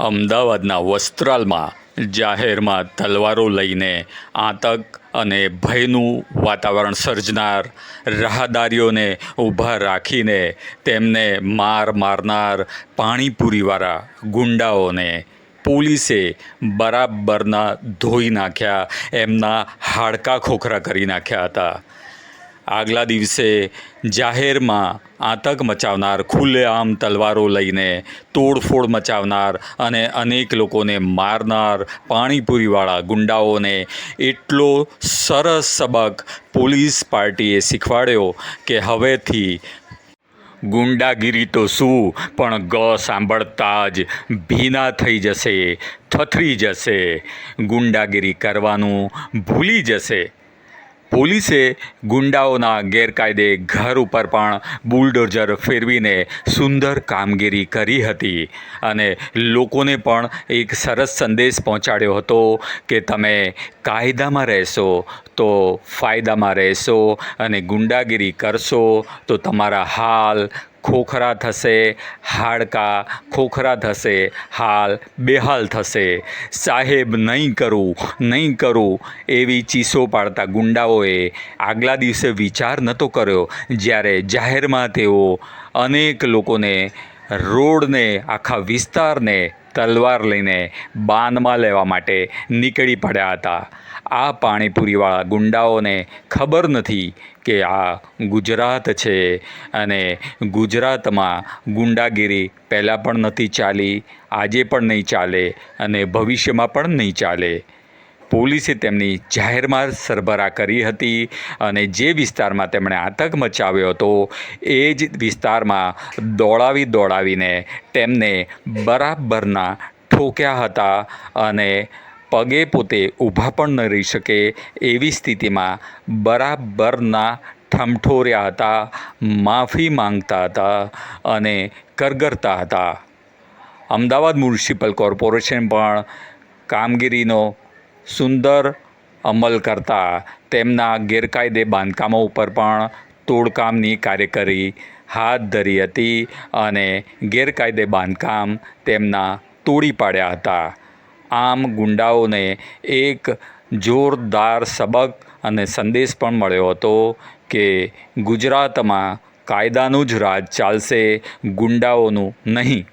અમદાવાદના વસ્ત્રાલમાં જાહેરમાં તલવારો લઈને આતંક અને ભયનું વાતાવરણ સર્જનાર રાહદારીઓને ઊભા રાખીને તેમને માર મારનાર પાણીપુરીવાળા ગુંડાઓને પોલીસે બરાબરના ધોઈ નાખ્યા, એમના હાડકા ખોખરા કરી નાખ્યા હતા. આગલા દિવસે જાહેરમાં આતંક મચાવનાર, ખુલ્લેઆમ તલવારો લઈને તોડફોડ મચાવનાર અને અનેક લોકોને મારનાર પાણીપુરીવાળા ગુંડાઓને એટલો સરસ સબક પોલીસ પાર્ટીએ શીખવાડ્યો કે હવેથી ગુંડાગીરી તો શું, પણ ગ સાંભળતા જ ભીના થઈ જશે, થથરી જશે. ગુંડાગીરી કરવાનું ભૂલી જશે. પોલીસે ગુંડાઓના ગેરકાયદે ઘર ઉપર પણ બુલડોઝર ફેરવીને સુંદર કામગીરી કરી હતી. અને લોકોને પણ એક સરસ સંદેશ પહોંચાડ્યો હતો કે તમે કાયદામાં રહેશો તો ફાયદામાં રહેશો અને ગુંડાગીરી કરશો તો તમારા હાલ ખોખરા થશે હાડકાં ખોખરા થશે, હાલ બેહાલ થશે. સાહેબ, નહીં કરું નહીં કરું, એવી ચીસો પાડતા ગુંડાઓએ આગલા દિવસે વિચાર નહોતો કર્યો, જ્યારે જાહેરમાં તેઓ અનેક લોકોને, રોડને, આખા વિસ્તારને તલવાર લઈને બાનમાં લેવા માટે નીકળી પડ્યા હતા. આ પાણીપુરીવાળા ગુંડાઓને ખબર નથી કે આ ગુજરાત છે અને ગુજરાતમાં ગુંડાગીરી પહેલાં પણ નથી ચાલી, આજે પણ નહીં ચાલે અને ભવિષ્યમાં પણ નહીં ચાલે. પોલીસે તેમની જાહેરમાં સરભરા કરી હતી અને જે વિસ્તારમાં તેમણે આતંક મચાવ્યો હતો, એ જ વિસ્તારમાં દોડાવી દોડાવીને તેમને બરાબરના ઠોક્યા હતા અને પગે પોતે ઊભા પણ ન રહી શકે એવી સ્થિતિમાં બરાબરના ઠમઠોર્યા હતા, માફી માંગતા હતા અને કરગરતા હતા. અમદાવાદ મ્યુનિસિપલ કોર્પોરેશન પણ કામગીરીનો સુંદર અમલ કરતા તેમના ગેરકાયદે બાંધકામો ઉપર પણ તોડકામની કાર્યકરી હાથ ધરી હતી અને ગેરકાયદે બાંધકામ તેમના તોડી પાડ્યા હતા. આમ ગુંડાઓને એક જોરદાર સબક અને સંદેશ પણ મળ્યો હતો કે ગુજરાતમાં કાયદાનું જ રાજ ચાલશે, ગુંડાઓનું નહીં.